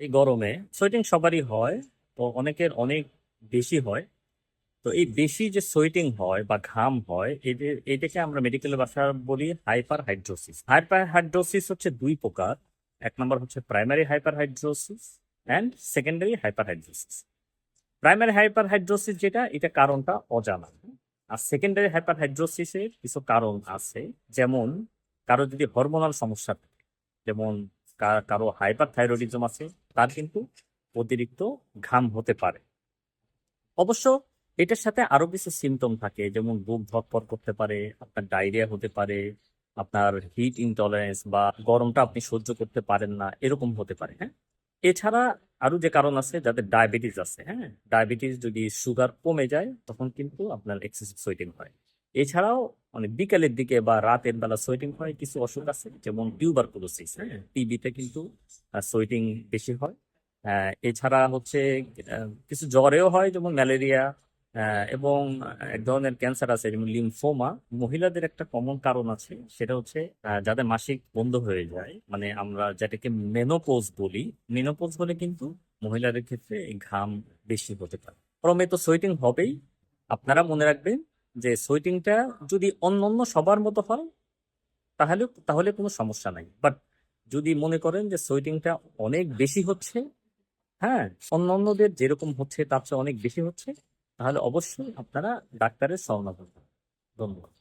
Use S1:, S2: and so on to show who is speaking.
S1: এই গরমে সোয়েটিং সবারই হয়, তো অনেকের অনেক বেশি হয়। তো এই বেশি যে সোয়েটিং হয় বা ঘাম হয় এটাকে আমরা মেডিকেল ভাষা বলি হাইপার হাইড্রোসিস হাইপার হাইড্রোসিস হচ্ছে দুই প্রকার। এক নম্বর হচ্ছে primary hyperhidrosis and secondary hyperhidrosis primary hyperhidrosis যেটা, এটা কারণটা অজানা। আর সেকেন্ডারি হাইপার হাইড্রোসিসের কিছু কারণ আছে, যেমন কারও যদি হরমোনাল সমস্যা থাকে, যেমন কারও হাইপার থাইরয়েডিজম আছে তার কিন্তু অতিরিক্ত ঘাম হতে পারে। অবশ্য এটার সাথে আরও কিছু সিমটম থাকে, যেমন বুক ধরপর করতে পারে, আপনার ডায়রিয়া হতে পারে, আপনার হিট ইনটলারেন্স বা গরমটা আপনি সহ্য করতে পারেন না, এরকম হতে পারে হ্যাঁ? এছাড়া আরও যে কারণ আছে, যাদের ডায়াবেটিস আছে হ্যাঁ? ডায়াবেটিস যদি সুগার কমে যায়, তখন কিন্তু আপনার এক্সেসিভ সোয়েটিং হয়। এছাড়াও মানে বিকালের দিকে বা রাতের বেলা সোয়েটিং হয় কিছু অসুখ আছে যেমন টিউবারকুলোসিস। হ্যাঁ। টিবিতে কিন্তু সোয়েটিং বেশি হয়। এছাড়া হচ্ছে কিছু জ্বরেও হয় যেমন ম্যালেরিয়া এবং এক ধরনের ক্যান্সার আছে যেমন লিমফোমা। মহিলাদের একটা কমন কারণ আছে সেটা হচ্ছে যাদের মাসিক বন্ধ হয়ে যায়। মানে আমরা যেটাকে মেনোপোজ বলি মেনোপোজ হলে কিন্তু মহিলাদের ক্ষেত্রে ঘাম বেশি হতে পারে। ক্রমে তো সোয়েটিং হবেই। আপনারা মনে রাখবেন যে সোয়েটিংটা যদি অন্য অন্য সবার মতো হয়, তাহলে তাহলে কোনো সমস্যা নাই। বাট যদি মনে করেন যে সোয়েটিংটা অনেক বেশি হচ্ছে হ্যাঁ অন্য অন্যদের যেরকম হচ্ছে তার চেয়ে অনেক বেশি হচ্ছে, তাহলে অবশ্যই আপনারা ডাক্তারের শরণাপন্ন। ধন্যবাদ।